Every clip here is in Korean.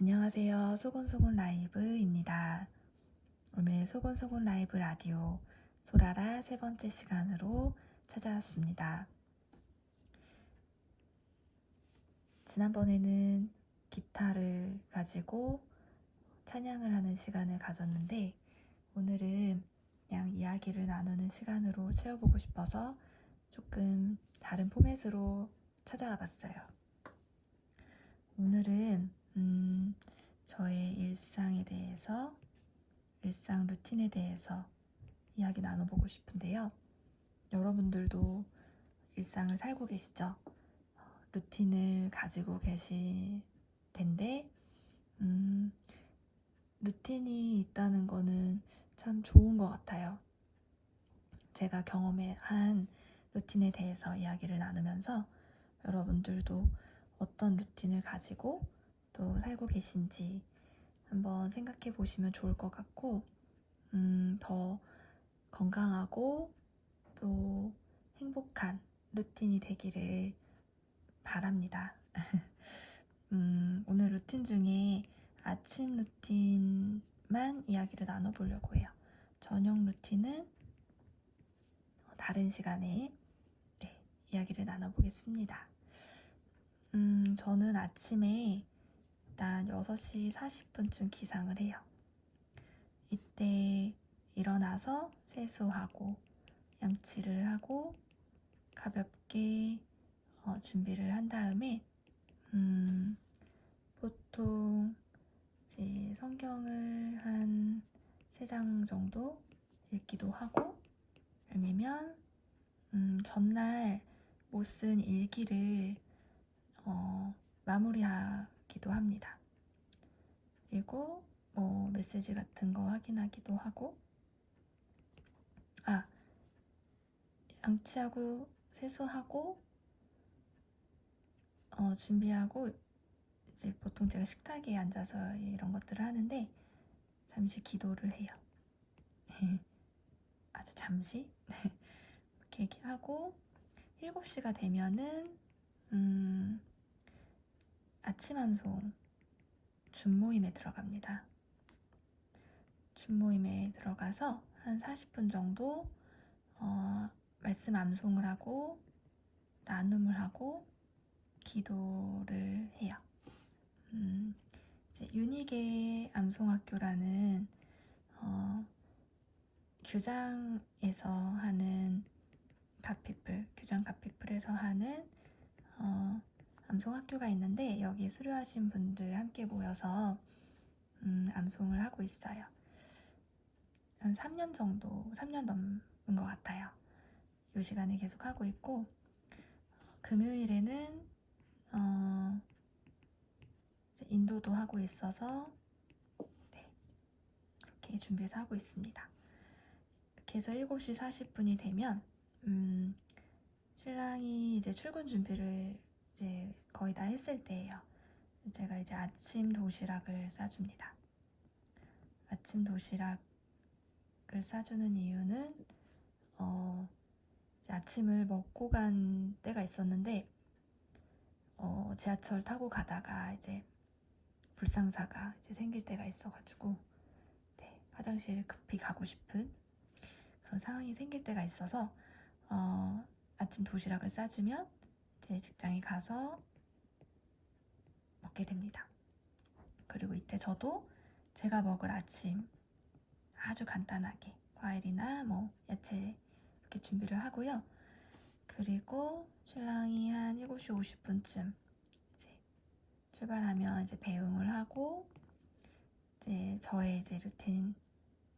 안녕하세요. 소곤소곤 라이브입니다. 오늘 소곤소곤 라이브 라디오 소라라 세 번째 시간으로 찾아왔습니다. 지난번에는 기타를 가지고 찬양을 하는 시간을 가졌는데 오늘은 그냥 이야기를 나누는 시간으로 채워보고 싶어서 조금 다른 포맷으로 찾아와 봤어요. 오늘은 음, 저의 일상에 대해서, 일상 루틴에 대해서 이야기 나눠보고 싶은데요. 여러분들도 일상을 살고 계시죠? 루틴을 가지고 계실 텐데, 음, 루틴이 있다는 거는 참 좋은 것 같아요. 제가 경험한 루틴에 대해서 이야기를 나누면서 여러분들도 어떤 루틴을 가지고 또 살고 계신지 한번 생각해 보시면 좋을 것 같고, 음, 더 건강하고 또 행복한 루틴이 되기를 바랍니다. 음, 오늘 루틴 중에 아침 루틴만 이야기를 나눠보려고 해요. 저녁 루틴은 다른 시간에 네, 이야기를 나눠보겠습니다. 음, 저는 아침에 일단 6시 40분쯤 기상을 해요. 이때 일어나서 세수하고 양치를 하고 가볍게 어, 준비를 한 다음에 음, 보통 이제 성경을 한세장 정도 읽기도 하고 아니면 음, 전날 못 쓴 일기를 어, 마무리하 기도 합니다. 그리고 뭐 메시지 같은 거 확인하기도 하고 아 양치하고 세수하고 어, 준비하고 이제 보통 제가 식탁에 앉아서 이런 것들을 하는데 잠시 기도를 해요. 아주 잠시 이렇게 얘기하고 7시가 되면은 음, 아침 암송 줌 모임에 들어갑니다. 줌 모임에 들어가서 한 40분 정도 어, 말씀 암송을 하고 나눔을 하고 기도를 해요. 음, 이제 유니게 암송학교라는 어, 규장에서 하는 카피플, 규장 카피플에서 하는 어, 암송학교가 있는데 여기 수료하신 분들 함께 모여서 음, 암송을 하고 있어요. 한 3년 정도, 3년 넘은 것 같아요. 이 시간에 계속 하고 있고 금요일에는 어, 인도도 하고 있어서 네, 그렇게 준비해서 하고 있습니다. 이렇게 해서 7시 40분이 되면 음, 신랑이 이제 출근 준비를 이제 거의 다 했을 때예요. 제가 이제 아침 도시락을 싸줍니다. 아침 도시락을 싸주는 이유는 어, 아침을 먹고 간 때가 있었는데 어, 지하철 타고 가다가 이제 불상사가 이제 생길 때가 있어가지고 네, 화장실 급히 가고 싶은 그런 상황이 생길 때가 있어서 어, 아침 도시락을 싸주면 제 직장에 가서 먹게 됩니다. 그리고 이때 저도 제가 먹을 아침 아주 간단하게 과일이나 뭐 야채 이렇게 준비를 하고요. 그리고 신랑이 한 7시 50분쯤 이제 출발하면 이제 배웅을 하고 이제 저의 이제 루틴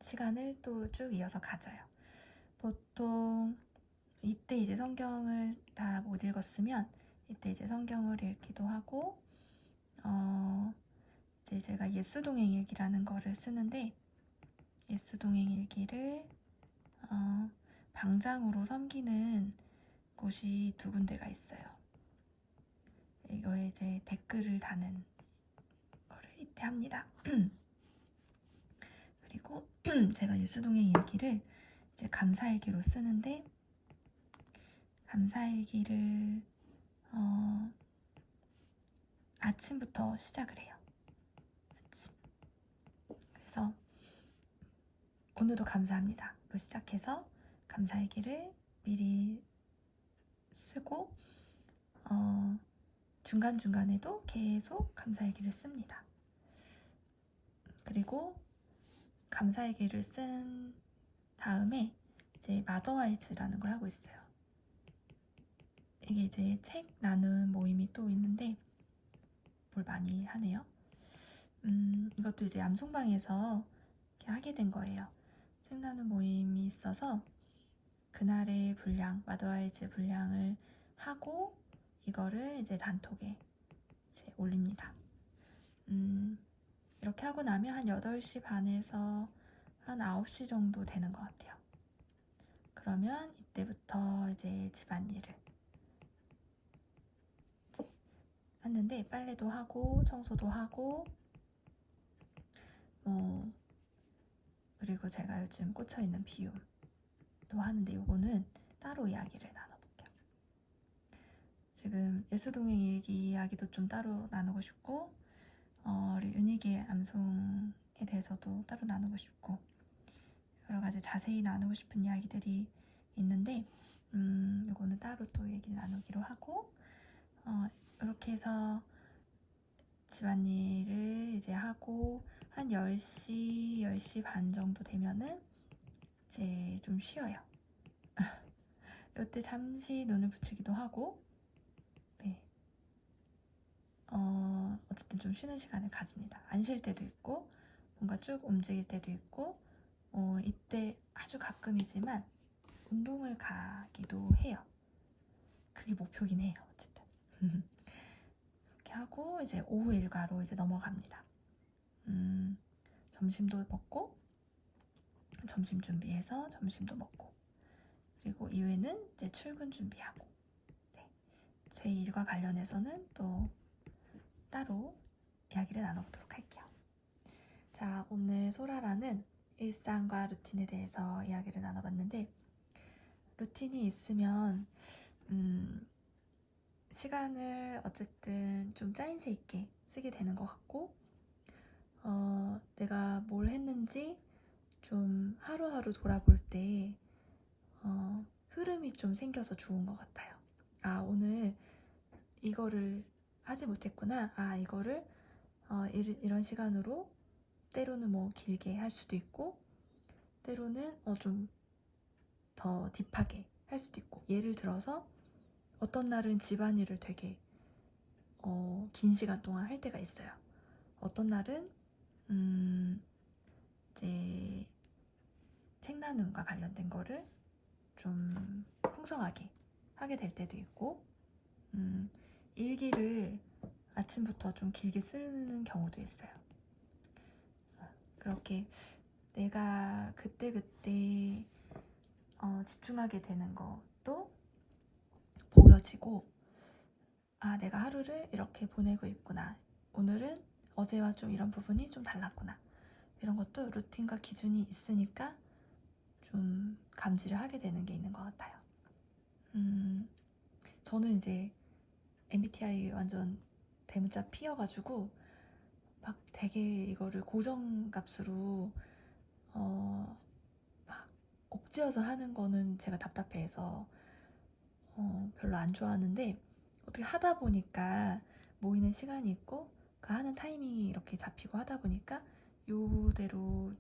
시간을 또 쭉 이어서 가져요. 보통 이때 이제 성경을 다 못 읽었으면 이때 이제 성경을 읽기도 하고 어 이제 제가 예수동행 일기라는 거를 쓰는데 예수동행 일기를 어 방장으로 섬기는 곳이 두 군데가 있어요. 이거에 이제 댓글을 다는 거를 이때 합니다. 그리고 제가 예수동행 일기를 이제 감사일기로 쓰는데 감사일기를 어, 아침부터 시작을 해요. 그래서 오늘도 감사합니다.로 시작해서 감사 얘기를 미리 쓰고 어, 중간중간에도 계속 감사 얘기를 씁니다. 그리고 감사 얘기를 쓴 다음에 이제 마더와이즈라는 걸 하고 있어요. 이게 이제 책 나눈 모임이 또 있는데 뭘 많이 하네요. 음, 이것도 이제 암송방에서 이렇게 하게 된 거예요. 책 나눈 모임이 있어서 그날의 분량, 마더와이즈 분량을 하고 이거를 이제 단톡에 이제 올립니다. 음, 이렇게 하고 나면 한 8시 반에서 한 9시 정도 되는 것 같아요. 그러면 이때부터 이제 집안일을 했는데 빨래도 하고 청소도 하고 뭐 그리고 제가 요즘 꽂혀 있는 비움도 하는데 요거는 따로 이야기를 나눠볼게요. 지금 예수동행 일기 이야기도 좀 따로 나누고 싶고 어, 우리 윤희기의 암송에 대해서도 따로 나누고 싶고 여러 가지 자세히 나누고 싶은 이야기들이 있는데 음, 요거는 따로 또 얘기를 나누기로 하고 어, 이렇게 해서 집안일을 이제 하고 한 10시, 10시 반 정도 되면은 이제 좀 쉬어요. 이때 잠시 눈을 붙이기도 하고 네. 어, 어쨌든 좀 쉬는 시간을 가집니다. 안 쉴 때도 있고 뭔가 쭉 움직일 때도 있고 어, 이때 아주 가끔이지만 운동을 가기도 해요. 그게 목표긴 해요. 이렇게 하고 이제 오후 일과로 이제 넘어갑니다. 음, 점심도 먹고 점심 준비해서 점심도 먹고 그리고 이후에는 이제 출근 준비하고 네. 제 일과 관련해서는 또 따로 이야기를 나눠보도록 할게요. 자, 오늘 소라라는 일상과 루틴에 대해서 이야기를 나눠봤는데 루틴이 있으면 음, 시간을 어쨌든 좀 짜임새 있게 쓰게 되는 것 같고 어, 내가 뭘 했는지 좀 하루하루 돌아볼 때 어, 흐름이 좀 생겨서 좋은 것 같아요. 아 오늘 이거를 하지 못했구나. 아 이거를 어, 이런 시간으로 때로는 뭐 길게 할 수도 있고 때로는 어, 좀 더 딥하게 할 수도 있고 예를 들어서 어떤 날은 집안일을 되게 어, 긴 시간 동안 할 때가 있어요. 어떤 날은 음, 이제 책 나눔과 관련된 거를 좀 풍성하게 하게 될 때도 있고 음, 일기를 아침부터 좀 길게 쓰는 경우도 있어요. 그렇게 내가 그때그때 어, 집중하게 되는 것도 보여지고 아 내가 하루를 이렇게 보내고 있구나. 오늘은 어제와 좀 이런 부분이 좀 달랐구나. 이런 것도 루틴과 기준이 있으니까 좀 감지를 하게 되는 게 있는 것 같아요. 음, 저는 이제 MBTI 완전 대문자 P여가지고 막 되게 이거를 고정값으로 어, 막 옥죄어서 하는 거는 제가 답답해서 어, 별로 안 좋아하는데 어떻게 하다 보니까 모이는 시간이 있고 그 하는 타이밍이 이렇게 잡히고 하다 보니까 요대로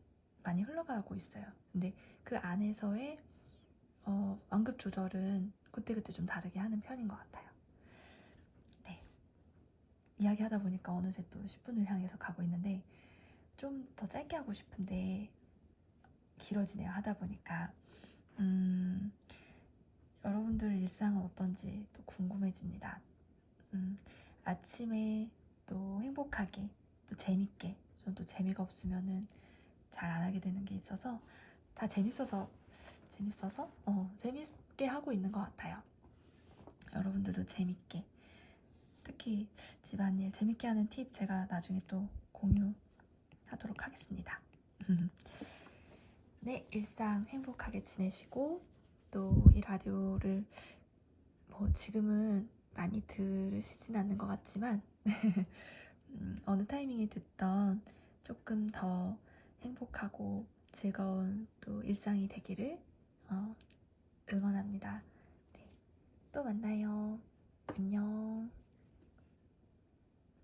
많이 흘러가고 있어요. 근데 그 안에서의 어, 완급 조절은 그때그때 좀 다르게 하는 편인 것 같아요. 네. 이야기하다 보니까 어느새 또 10분을 향해서 가고 있는데 좀 더 짧게 하고 싶은데 길어지네요. 하다 보니까. 음, 여러분들 일상은 어떤지 또 궁금해집니다. 음, 아침에 또 행복하게 또 재밌게 저는 또 재미가 없으면은 잘 안 하게 되는 게 있어서 다 재밌어서 재밌어서 어, 재밌게 하고 있는 것 같아요. 여러분들도 재밌게 특히 집안일 재밌게 하는 팁 제가 나중에 또 공유하도록 하겠습니다. 네, 일상 행복하게 지내시고 또 이 라디오를 뭐 지금은 많이 들으시진 않는 것 같지만 음, 어느 타이밍에 듣던 조금 더 행복하고 즐거운 또 일상이 되기를 어, 응원합니다. 네, 또 만나요. 안녕.